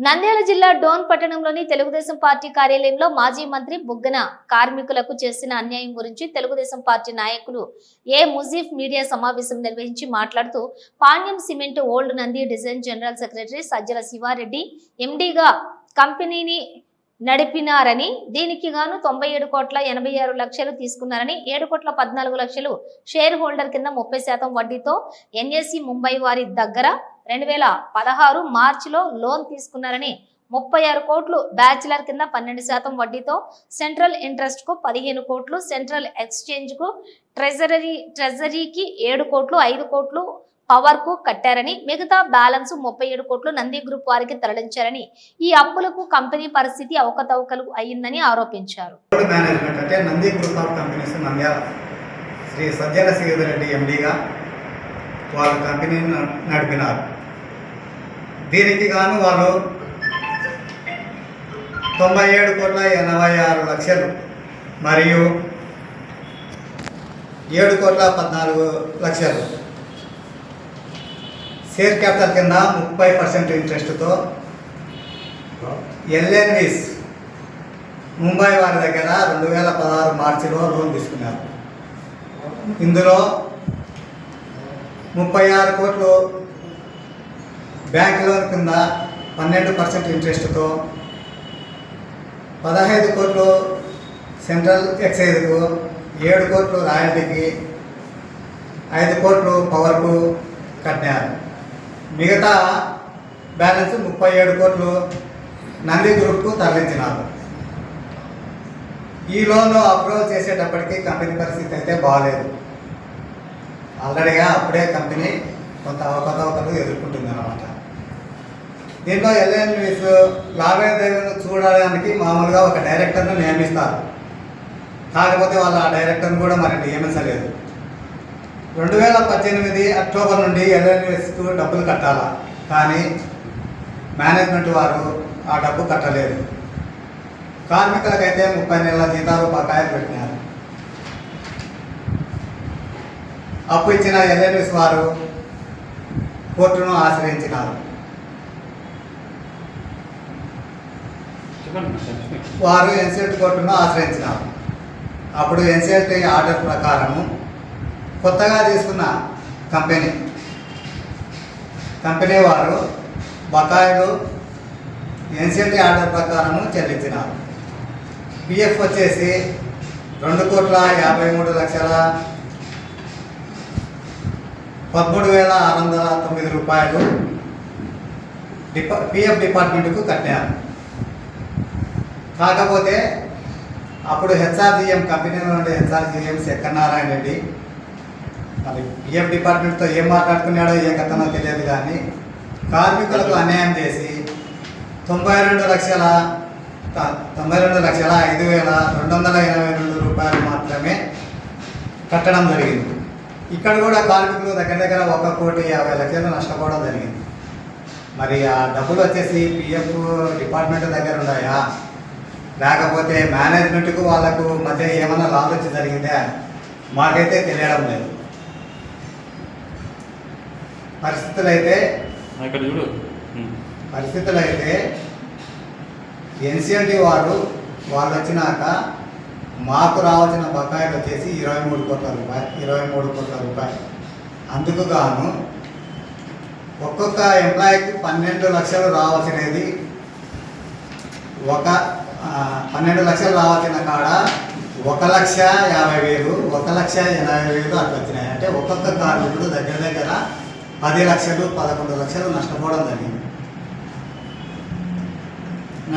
నంద్యాల జిల్లా డోన్ పట్టణంలోని తెలుగుదేశం పార్టీ కార్యాలయంలో మాజీ మంత్రి బుగ్గన కార్మికులకు చేసిన అన్యాయం గురించి తెలుగుదేశం పార్టీ నాయకులు ఏ ముజీఫ్ మీడియా సమావేశం నిర్వహించి మాట్లాడుతూ Panyam cement old Nandi design general secretary Sajjala Sivareddy ఎండీగా కంపెనీని నడిపినారని దీనికి గాను తొంభై ఏడు కోట్ల ఎనభై ఆరు లక్షలు తీసుకున్నారని ఏడు కోట్ల పద్నాలుగు లక్షలు షేర్ హోల్డర్ కింద ముప్పై శాతం వడ్డీతో ఎన్ఎస్సి ముంబై వారి దగ్గర రెండు వేల పదహారు మార్చిలో లోన్ తీసుకున్నారని ముప్పై ఆరు కోట్లు బ్యాచిలర్ కింద పన్నెండు శాతం వడ్డీతో సెంట్రల్ ఇంట్రెస్ట్కు పదిహేను కోట్లు సెంట్రల్ ఎక్స్చేంజ్కు ట్రెజరీ ట్రెజరీకి ఏడు కోట్లు ఐదు కోట్లు పవర్కు కట్టారని మిగతా బ్యాలెన్స్ ముప్పై ఏడు కోట్లు నంది గ్రూప్ వారికి తరలించారని ఈ అప్పులకు కంపెనీ పరిస్థితి అవకతవకలు అయ్యిందని ఆరోపించారు. ఎండిగా వాళ్ళ కంపెనీని నడిపినారు. దీనికి గాను వాళ్ళు తొంభై ఏడు కోట్ల ఎనభై ఆరు లక్షలు మరియు ఏడు కోట్ల పద్నాలుగు లక్షలు. షేర్ క్యాపిటల్ కింద ముప్పై పర్సెంట్ ఇంట్రెస్ట్తో ఎల్ఎన్విస్ ముంబై వారి దగ్గర రెండు వేల పదహారు మార్చిలో లోన్ తీసుకున్నారు. ఇందులో ముప్పై ఆరు కోట్లు బ్యాంక్ లోన్ కింద పన్నెండు పర్సెంట్ ఇంట్రెస్ట్తో పదహైదు కోట్లు సెంట్రల్ ఎక్సైజ్కు ఏడు కోట్లు రాయల్టీకి ఐదు కోట్లు పవర్కు కట్టారు. మిగతా బ్యాలెన్స్ ముప్పై ఏడు కోట్లు నంది గ్రూప్కు తరలించినారు. ఈ లోన్ అప్రూవల్ చేసేటప్పటికి కంపెనీ పరిస్థితి అయితే బాగాలేదు ఆల్రెడీగా అప్పుడే కంపెనీ కొంత అవకతవకలు ఎదుర్కొంటుంది అన్నమాట దీంట్లో ఎల్ఎన్ఎస్ లావాదేవీలను చూడడానికి మామూలుగా ఒక డైరెక్టర్ను నియమిస్తారు. కాకపోతే వాళ్ళు ఆ డైరెక్టర్ను కూడా మరి నియమించలేదు. రెండు వేల పద్దెనిమిది అక్టోబర్ నుండి ఎల్ఎన్ఎస్కు డబ్బులు కట్టాలా? కానీ మేనేజ్మెంట్ వారు ఆ డబ్బు కట్టలేదు. కార్మికులకైతే ముప్పై నెలల జీతాలు బకాయిలు పెట్టినారు. అప్పు ఇచ్చిన ఎల్ఎన్ఎస్ వారు కోర్టును ఆశ్రయించినారు. వారు ఎన్సిఎల్టీ కోర్టును ఆశ్రయించినారు. అప్పుడు ఎన్సిఎల్టీ ఆర్డర్ ప్రకారము కొత్తగా తీసుకున్న కంపెనీ. కంపెనీ వారు బకాయిలు ఎన్సిఎల్టీ ఆర్డర్ ప్రకారము చెల్లించినారు. పిఎఫ్ వచ్చేసి రెండు కోట్ల యాభై మూడు లక్షల పదమూడు వేల ఆరు వందల తొమ్మిది రూపాయలు డిపా పిఎఫ్ డిపార్ట్మెంట్కు కట్టారు. కాకపోతే అప్పుడు హెచ్ఆర్జిఎం కంపెనీలో ఉండే హెచ్ఆర్జిఎం శంకరనారాయణ రెడ్డి. మరి పిఎఫ్ డిపార్ట్మెంట్తో ఏం మాట్లాడుకున్నాడో ఏ కథనో తెలియదు కానీ కార్మికులకు అన్యాయం చేసి తొంభై రెండు లక్షల త- తొంభై రెండు లక్షల ఐదు వేల రెండు వందల ఎనభై రెండు రూపాయలు మాత్రమే కట్టడం జరిగింది. ఇక్కడ కూడా కార్మికులు దగ్గర దగ్గర ఒక కోటి యాభై లక్షలు నష్టపోవడం జరిగింది. మరి ఆ డబ్బులు వచ్చేసి పిఎఫ్ డిపార్ట్మెంట్ దగ్గర ఉన్నాయా? లేకపోతే మేనేజ్మెంట్కు వాళ్ళకు మధ్య ఏమైనా లాభొచ్చి జరిగిందా మాకైతే తెలియడం లేదు. పరిస్థితులు అయితే ఇక్కడ చూడు. ఉమ్. పరిస్థితులు అయితే ఎన్సిఎల్టీ వారు వాళ్ళు వచ్చినాక మాకు రావాల్సిన బకాయిలు వచ్చేసి ఇరవై మూడు కోట్ల రూపాయలు ఇరవై మూడు కోట్ల రూపాయలు. అందుకు గాను ఒక్కొక్క ఎంప్లాయీకి పన్నెండు లక్షలు రావాల్సినది ఒక పన్నెండు లక్షలు రావాల్సిన కాడ ఒక లక్ష యాభై వేలు ఒక లక్ష ఎనభై వేలు అట్లా వచ్చినాయి. అంటే ఒక్కొక్క కార్మికుడు దగ్గర దగ్గర పది లక్షలు పదకొండు లక్షలు నష్టపోవడం జరిగింది.